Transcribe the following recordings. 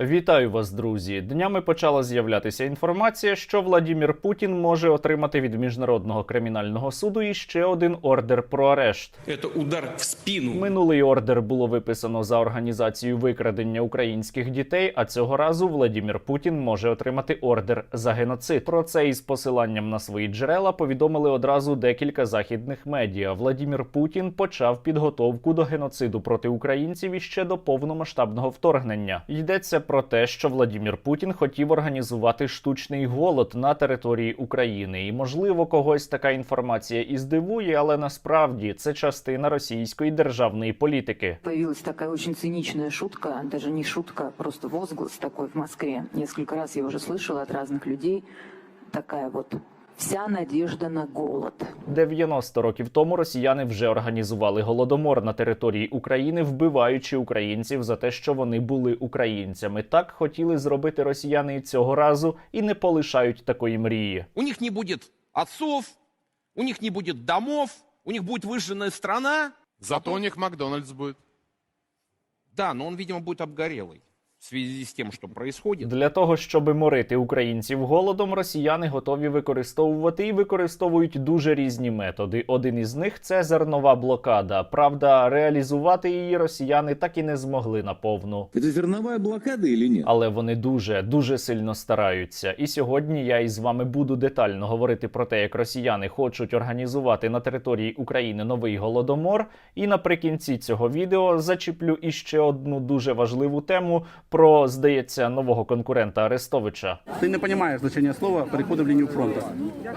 Вітаю вас, друзі! Днями почала з'являтися інформація, що Владімір Путін може отримати від міжнародного кримінального суду іще один ордер про арешт. Это удар в спину. Минулий ордер було виписано за організацію викрадення українських дітей. А цього разу Владімір Путін може отримати ордер за геноцид. Про це із посиланням на свої джерела повідомили одразу декілька західних медіа. Владімір Путін почав підготовку до геноциду проти українців іще до повномасштабного вторгнення. Йдеться про те, що Владімір Путін хотів організувати штучний голод на території України, і можливо когось така інформація і здивує, але насправді це частина російської державної політики. Появилась така очень цинічна шутка, даже не шутка, просто возглас такой в Москве. Несколько раз я вже слышала від різних людей. Така вот «вся надежда на голод». 90 років тому росіяни вже організували голодомор на території України, вбиваючи українців за те, що вони були українцями. Так хотіли зробити росіяни і цього разу і не полишають такої мрії. У них не будет отцов, у них не будет домов, у них будет выжженная страна. Зато у них Макдональдс будет. Да, но он, видимо, будет обгорелый в связи с тем, что происходит. Для того щоб морити українців голодом, росіяни готові використовувати і використовують дуже різні методи. Один із них це зернова блокада. Правда, реалізувати її росіяни так і не змогли наповну. Это зерновая блокада или нет? Але вони дуже дуже сильно стараються. І сьогодні я із вами буду детально говорити про те, як росіяни хочуть організувати на території України новий голодомор. І наприкінці цього відео зачіплю іще одну дуже важливу тему про, здається, нового конкурента Арестовича. Ты не понимаешь значение слова «переходы в линию фронта».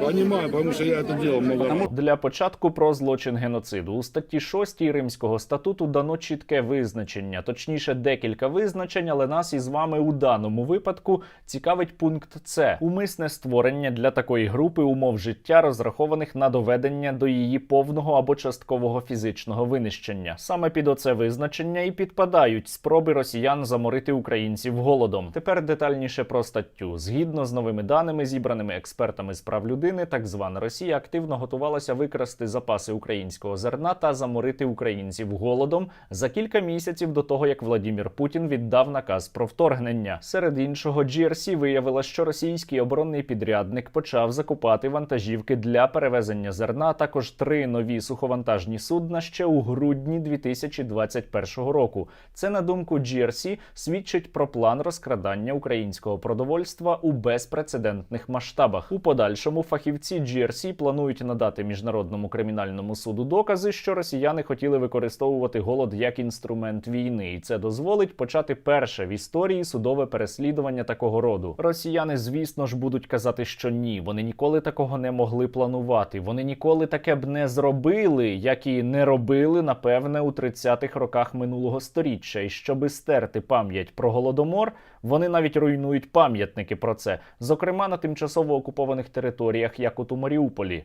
Понимаю, потому что я это делал много раз. Для початку про злочин геноциду у статті 6 Римського статуту дано чітке визначення, точніше, декілька визначень, але нас із вами у даному випадку цікавить пункт С умисне створення для такої групи умов життя, розрахованих на доведення до її повного або часткового фізичного винищення. Саме під оце визначення і підпадають спроби росіян заморити українців голодом. Тепер детальніше про статтю. Згідно з новими даними, зібраними експертами з прав людини, так звана Росія активно готувалася викрасти запаси українського зерна та заморити українців голодом за кілька місяців до того, як Владімір Путін віддав наказ про вторгнення. Серед іншого, GRC виявила, що російський оборонний підрядник почав закупати вантажівки для перевезення зерна, а також три нові суховантажні судна ще у грудні 2021 року. Це на думку GRC свідчить про план розкрадання українського продовольства у безпрецедентних масштабах. У подальшому фахівці GRC планують надати міжнародному кримінальному суду докази, що росіяни хотіли використовувати голод як інструмент війни, і це дозволить почати перше в історії судове переслідування такого роду. Росіяни, звісно ж, будуть казати, що ні, вони ніколи такого не могли планувати. Вони ніколи таке б не зробили, як і не робили, напевне, у 30-х роках минулого сторіччя. І щоби стерти пам'ять про голодомор, вони навіть руйнують пам'ятники про це, зокрема на тимчасово окупованих територіях, як от у Маріуполі.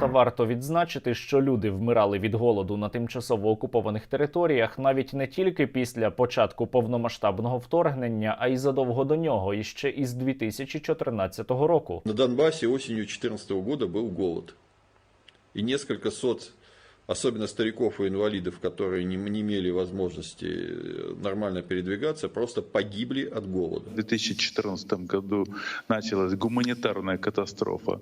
Та варто відзначити, що люди вмирали від голоду на тимчасово окупованих територіях навіть не тільки після початку повномасштабного вторгнення, а й задовго до нього, і ще із 2014 року. На Донбассе осенью 2014 года был голод. И несколько сот, особенно стариков и инвалидов, которые не, не имели возможности э, нормально передвигаться, просто погибли от голода. В 2014 году началась гуманитарная катастрофа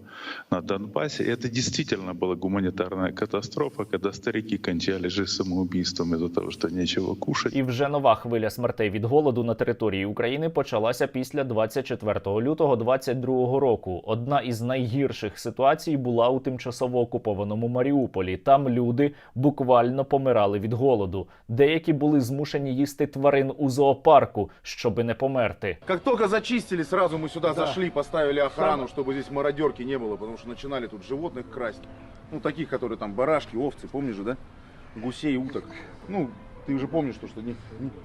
на Донбассе. И это действительно была гуманитарная катастрофа, когда старики кончали жизнь самоубийством из-за того, что нечего кушать. І вже нова хвиля смертей від голоду на території України почалася після 24 лютого 2022 року. Одна із найгірших ситуацій була у тимчасово окупованому Маріуполі. Там люди буквально помирали від голоду. Деякі були змушені їсти тварин у зоопарку, щоби не померти. Как только зачистили, сразу мы сюда зашли, поставили охрану, чтобы здесь мародерки не было, потому что начинали тут животных красть. Ну, таких, которые там барашки, овцы, помнишь же, да? Гусей, уток. Ну, ты вже пам'ятаєш, що не,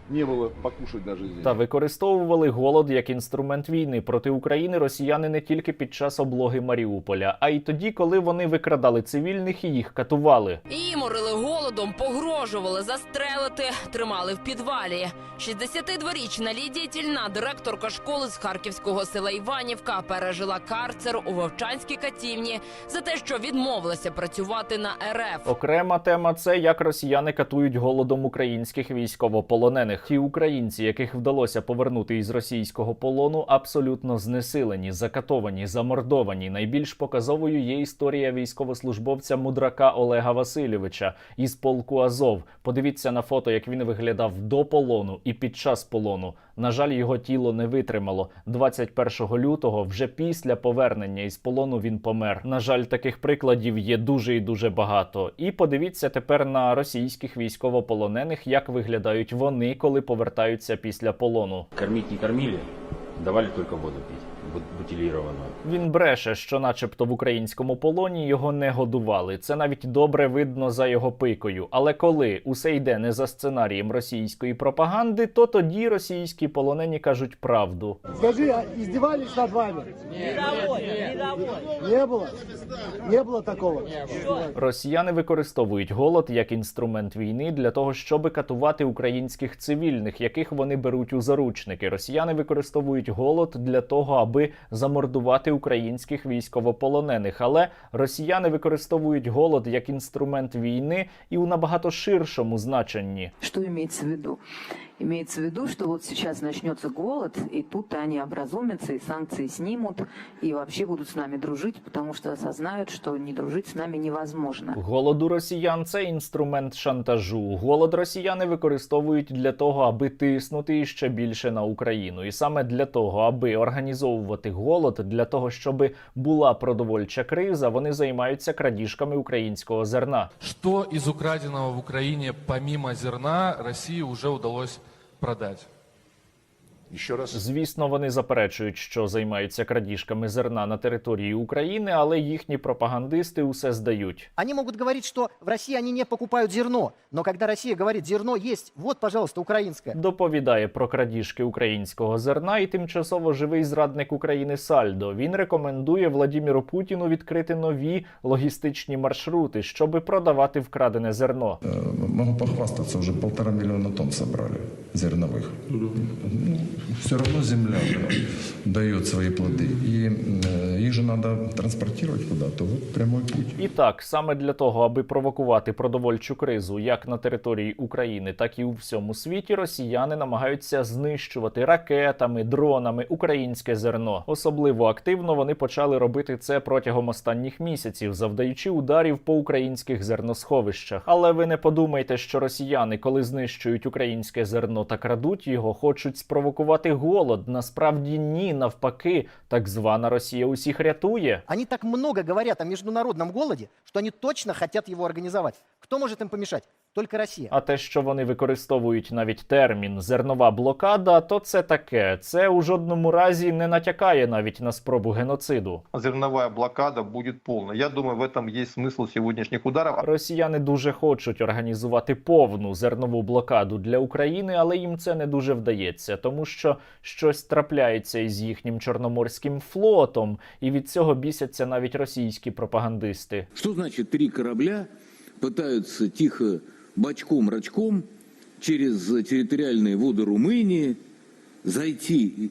не, було покушать даже здесь. Та використовували голод як інструмент війни проти України росіяни не тільки під час облоги Маріуполя, а й тоді, коли вони викрадали цивільних і їх катували. І морили голодом голодом погрожували застрелити, тримали в підвалі. 62-річна Лідія Тільна, директорка школи з харківського села Іванівка, пережила карцер у Вовчанській катівні за те, що відмовилася працювати на РФ. Окрема тема це як росіяни катують голодом українських військовополонених. Ті українці, яких вдалося повернути із російського полону, абсолютно знесилені, закатовані, замордовані. Найбільш показовою є історія військовослужбовця мудрака Олега Васильовича із полку Азов. Подивіться на фото, як він виглядав до полону і під час полону. На жаль, його тіло не витримало. 21 лютого, вже після повернення із полону, він помер. На жаль, таких прикладів є дуже і дуже багато. І подивіться тепер на російських військовополонених, як виглядають вони, коли повертаються після полону. Кормить не кормили, давали только воду пить, бу- бутилированную. Він бреше, що, начебто, в українському полоні його не годували. Це навіть добре видно за його пикою. Але коли усе йде не за сценарієм російської пропаганди, то тоді російські полонені кажуть правду. Скажи, а издевались над вами? Не было? Не было такого? Росіяни використовують голод як інструмент війни для того, щоб катувати українських цивільних, яких вони беруть у заручники. Росіяни використовують голод для того, аби замордувати українських військовополонених. Але росіяни використовують голод як інструмент війни і у набагато ширшому значенні. Що имеется в виду? Имеется в виду, что вот сейчас начнется голод, и тут они образумятся, и санкции снимут, и вообще будут с нами дружить, потому что осознают, что не дружить с нами невозможно. Голод у росіян це інструмент шантажу. Голод росіяни використовують для того, аби тиснути іще більше на Україну, і саме для того, аби організовувати голод, для того, щоб була продовольча криза, вони займаються крадіжками українського зерна. Что из украденного в Украине, помимо зерна, России уже удалось продать? Еще раз. Звісно, вони заперечують, що займаються крадіжками зерна на території України, але їхні пропагандисти усе здають. Они могут говорить, что в России они не покупают зерно, но когда Россия говорит, зерно есть, вот, пожалуйста, украинское. Доповідає про крадіжки українського зерна і тимчасово живий зрадник України Сальдо. Він рекомендує Владіміру Путіну відкрити нові логістичні маршрути, щоби продавати вкрадене зерно. Могу похвастаться, уже полтора миллиона тонн собрали зерновых. Ну, все равно земля да, дает свои плоды. И э, их же надо транспортировать куда-то. Вот прямой путь. І так, саме для того, аби провокувати продовольчу кризу як на території України, так і у всьому світі, росіяни намагаються знищувати ракетами, дронами українське зерно. Особливо активно вони почали робити це протягом останніх місяців, завдаючи ударів по українських зерносховищах. Але ви не подумайте, що росіяни, коли знищують українське зерно та крадуть його, хочуть спровокувати голод. Насправді ні, навпаки, так звана Росія усіх рятує. Вони так много говорять о міжнародному голоді, що вони точно хочуть його организовать. Кто может им помешать? Только Россия. А те, що вони використовують навіть термін зернова блокада, то це таке. Це у жодному разі не натякає навіть на спробу геноциду. Зерновая блокада будет полной. Я думаю, в этом есть смысл сегодняшних ударов. Росіяни дуже хочуть організувати повну зернову блокаду для України, але їм це не дуже вдається, тому що щось трапляється із їхнім чорноморським флотом, і від цього бісяться навіть російські пропагандисти. Что значит три корабля пытаются тихо бочком-рачком через территориальные воды Румынии зайти?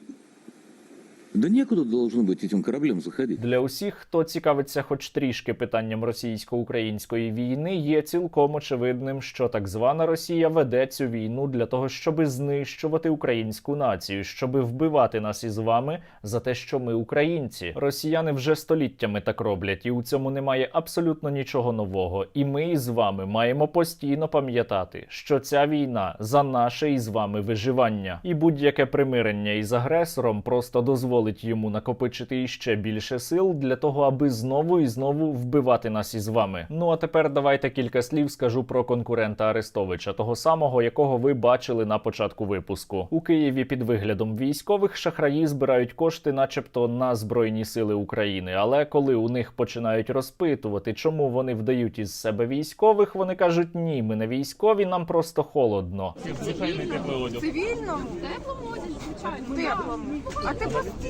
Да некуда должно быть этим кораблям заходить. Для усіх, хто цікавиться хоч трішки питанням російсько-української війни, є цілком очевидним, що так звана Росія веде цю війну для того, щоб знищувати українську націю, щоб вбивати нас із вами за те, що ми українці. Росіяни вже століттями так роблять, і у цьому немає абсолютно нічого нового. І ми із вами маємо постійно пам'ятати, що ця війна за наше із вами виживання, і будь-яке примирення із агресором просто дозволить йому накопичити іще більше сил для того, аби знову і знову вбивати нас із вами. Ну а тепер давайте кілька слів скажу про конкурента Арестовича, того самого, якого ви бачили на початку випуску. У Києві під виглядом військових шахраї збирають кошти, начебто на збройні сили України. Але коли у них починають розпитувати, чому вони вдають із себе військових, вони кажуть: ні, ми не військові, нам просто холодно. Цивільно? Теплому одязі, звичайно. Теплому. А ти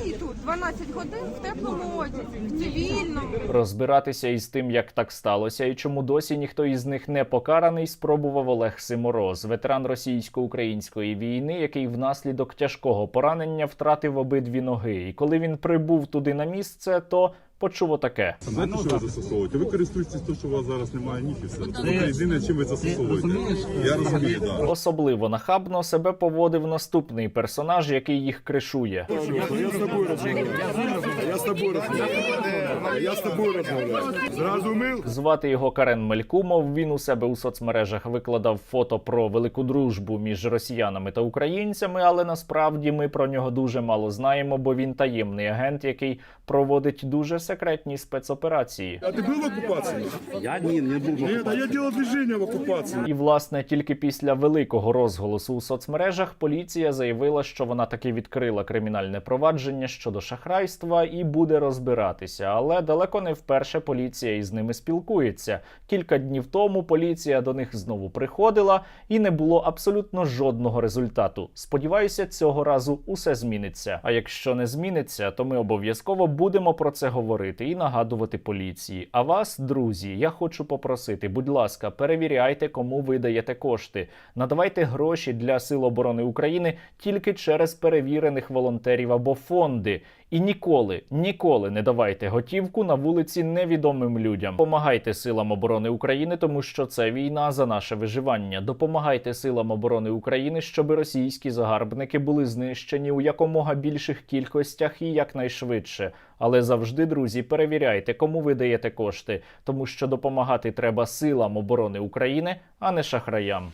і тут 12 годин в теплому одязі, в цивільному. Розбиратися із тим, як так сталося, і чому досі ніхто із них не покараний, спробував Олег Симороз, ветеран російсько-української війни, який внаслідок тяжкого поранення втратив обидві ноги. І коли він прибув туди на місце, то почув отаке. Знаєте, що ви застосовуєте? Ви користуєтесь тим, що у вас зараз немає ніг і все. Це єдине, чим ви застосовуєте. Я розумію, так. Особливо нахабно себе поводив наступний персонаж, який їх кришує. Я з тобою розмовляю. Я з тобою розмовляю. Я з тобою розмовляю. Зразу. Звати його Карен Мелькумов. Він у себе у соцмережах викладав фото про велику дружбу між росіянами та українцями, але насправді ми про нього дуже мало знаємо, бо він таємний агент, який проводить дуже секретні спецоперації. А ти був в окупації? Я ні, не був. Ні, та я діло движення в окупації. І власне тільки після великого розголосу у соцмережах поліція заявила, що вона таки відкрила кримінальне провадження щодо шахрайства і буде розбиратися. Але далеко не вперше поліція із ними спілкується. Кілька днів тому поліція до них знову приходила, і не було абсолютно жодного результату. Сподіваюся, цього разу усе зміниться. А якщо не зміниться, то ми обов'язково будемо про це говорити і нагадувати поліції. А вас, друзі, я хочу попросити, будь ласка, перевіряйте, кому ви даєте кошти. Надавайте гроші для Сил оборони України тільки через перевірених волонтерів або фонди. І ніколи, ніколи не давайте готівку на вулиці невідомим людям. Помагайте силам оборони України, тому що це війна за наше виживання. Допомагайте силам оборони України, щоб російські загарбники були знищені у якомога більших кількостях і якнайшвидше. Але завжди, друзі, перевіряйте, кому ви даєте кошти, тому що допомагати треба силам оборони України, а не шахраям.